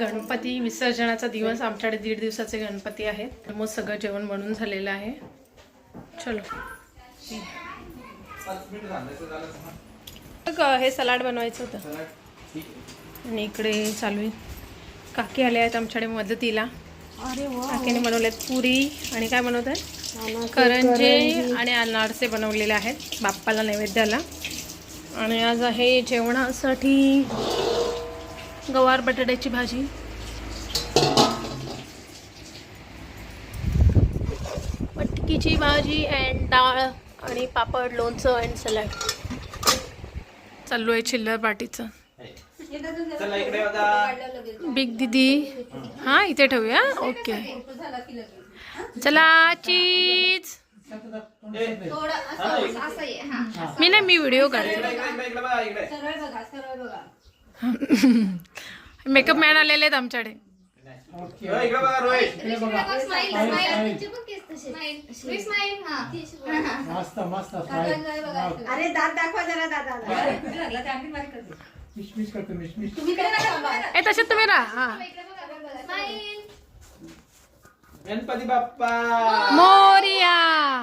गणपती विसर्जनाचा दिवस आमच्याकडे दीड दिवसाचे गणपती आहेत. मग सगळं जेवण बनून झालेलं आहे. चलो. हे सलाड बनवायचं होतं. आणि इकडे चालू आहे. काकी आल्या आहेत आमच्याकडे मदतीला. काकीने बनवल्यात पुरी आणि काय बनवत आहे करंजे. आणि अनारसे बनवलेले आहेत बाप्पाला नैवेद्याला. आणि आज आहे जेवणासाठी गवार बटाट्याची भाजी. मटकीची भाजी अँड डाळ आणि पापड लोणचं अँड सलाड चालू आहे चिल्लर पार्टीचं. चला इकडे आता. बिग दिदी हा इथे ठेवूया? ओके चला चीज मी नाही मी व्हिडिओ काढते. मेकअप मॅन आलेले आहेत आमच्याकडे. इकडे बघा रोहित मस्त मस्त अरे दात दाखवा जरा दादा मिशमिश करतो मिशमिश ए तसेच तुम्ही राहा. हा. गणपती बाप्पा. मोरिया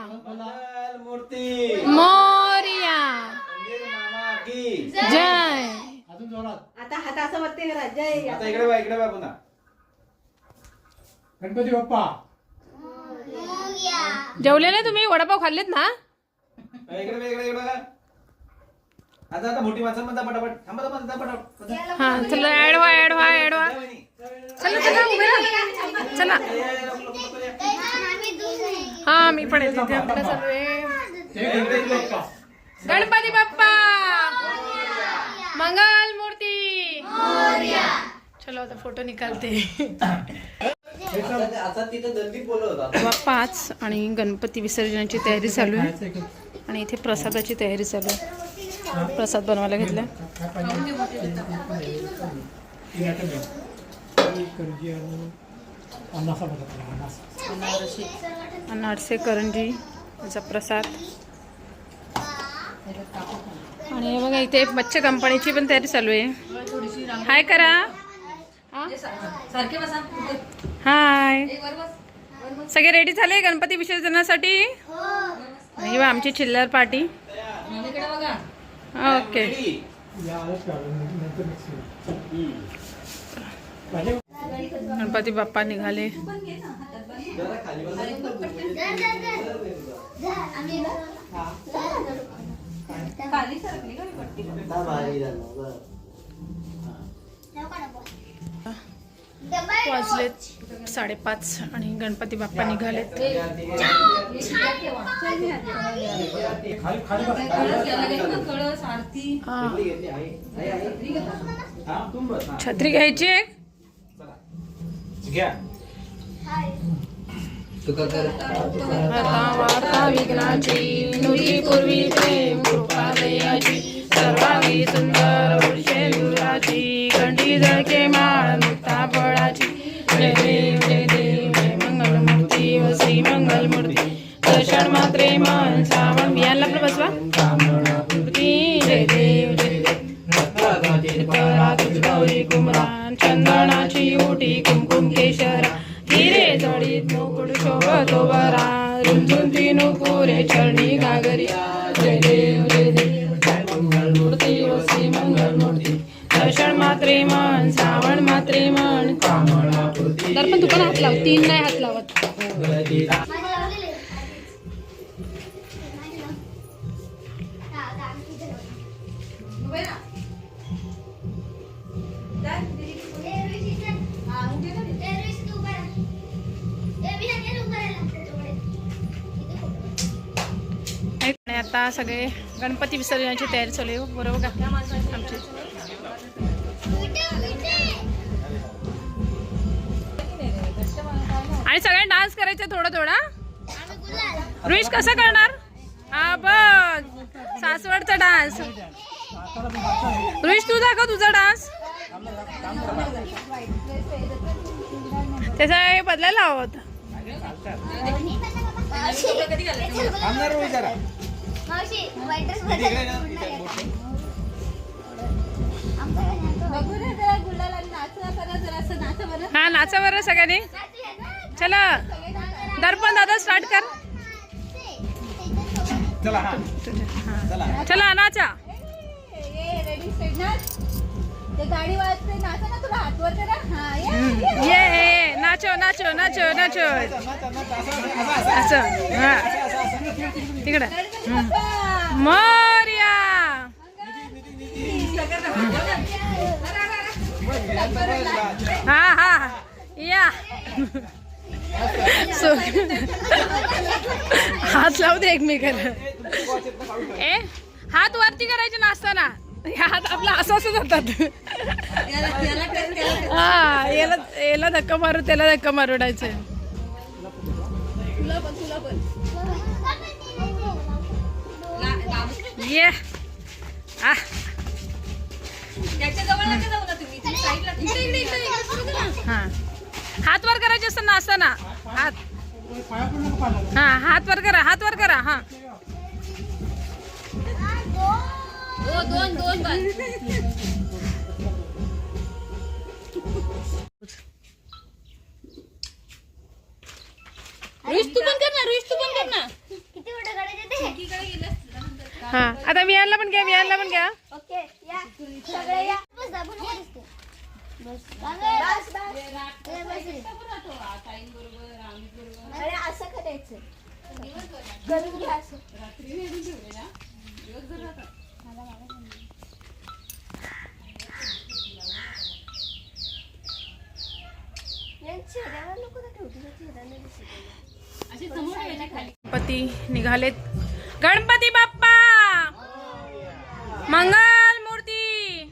मंगल मूर्ती मोरिया मंदिर मामा की जय अजून जोरात आता हात आता इकडे बघा इकडे बघा पुन्हा गणपती बाप्पा जेवलेले तुम्ही वडापाव खाल्लेत ना हो, इकडे इकडे इकडे बघा आता आता मोठी माणसं म्हणता पटापट थांबा थांबा थांबा पटापट हा चला ऍड व्हा ऍड व्हा ऍड व्हा जा वहिनी. चला चला उभे राहा चला ए, ए, ए, लवकर, लवकर या. हा मी पण येते इथे आपलं चालू आहे जय गणपती बाप्पा गणपती बाप्पा मंगल मूर्ती चलो आता फोटो निकालते. पाच आणि गणपती विसर्जनाची तयारी चालू आहे. आणि इथे प्रसादाची तयारी चालू आहे. प्रसाद बनवायला घेतला. अनारसे करंजी याचा प्रसाद. आणि बघा इथे मच्छी कंपनीची पण तयारी चालू आहे. हाय करा. हा? हाय. सगळे रेडी झाले गणपती विसर्जनासाठी? ही. बघा आमची चिल्लर पार्टी ओके. गणपती बाप्पा निघाले. जरा खाली वाजलेत साडेपाच आणि गणपती बाप्पा निघालेत. छत्री घ्यायची वार्ता विघ्नाची पूर्वी प्रेम कृपा दयाची सर्वांगी सुंदर चंदनाची ओटी कुमकुम केशरा. हिरे जडीत मुकुट शोभतो बरा रुंजून तीन कोरे चरणी गागरिया. जय देव जय देव. जय मंगल मूर्ती मंगल मूर्ती. दर्शन मात्रे मन श्रावण मात्रे मन. दर्पण तू पण हात लाव तीन नाही हात लावत. आता सगळे गणपती विसर्जनाची तयारी चालू आहे बरोबर का? आमची. आणि सगळे डान्स करायचे थोडा थोडा रुईश कसं करणार? हा बघ. सासवडचा डान्स. रुईश तू दाखव तुझा डान्स. त्याचा हे बदलायला हवं होतं. मावशी ना, ना असं नाचा बरं सगळ्यांनी चला. दर्पण दादा स्टार्ट कर. चला हा. चला. चला नाचा. रेडी सेट ना ते गाडी वाजते नाचा ना तुला हातवर करा हा ये ये. ये नाचो नाचो नाचो नाचो असं हा. तिकडं. मोर्या. हा हा या. सो हात लावू दे एकमेकाला. ए हात वरती करायचे नसताना हात आपला असं असं जातात. हा याला याला धक्का मारू त्याला धक्का मारवडायचं ये. आ. हा. हात वर करायचे असताना असताना. हात. हा हात वर करा हात वर करा हा. किती मोठं काढायचे ते? हा आता विहानला पण घ्या विहानला पण घ्या. ओके या. सगळे या. बस दाबू नको दिसते. बस. बस अरे असं करायचं. करून घ्या असं. गणपती निघालेत. गणपती बाप्पा! मंगल मूर्ती!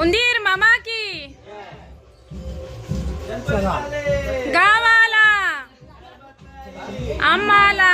उंदीर मामा की गावाला! आम्हाला!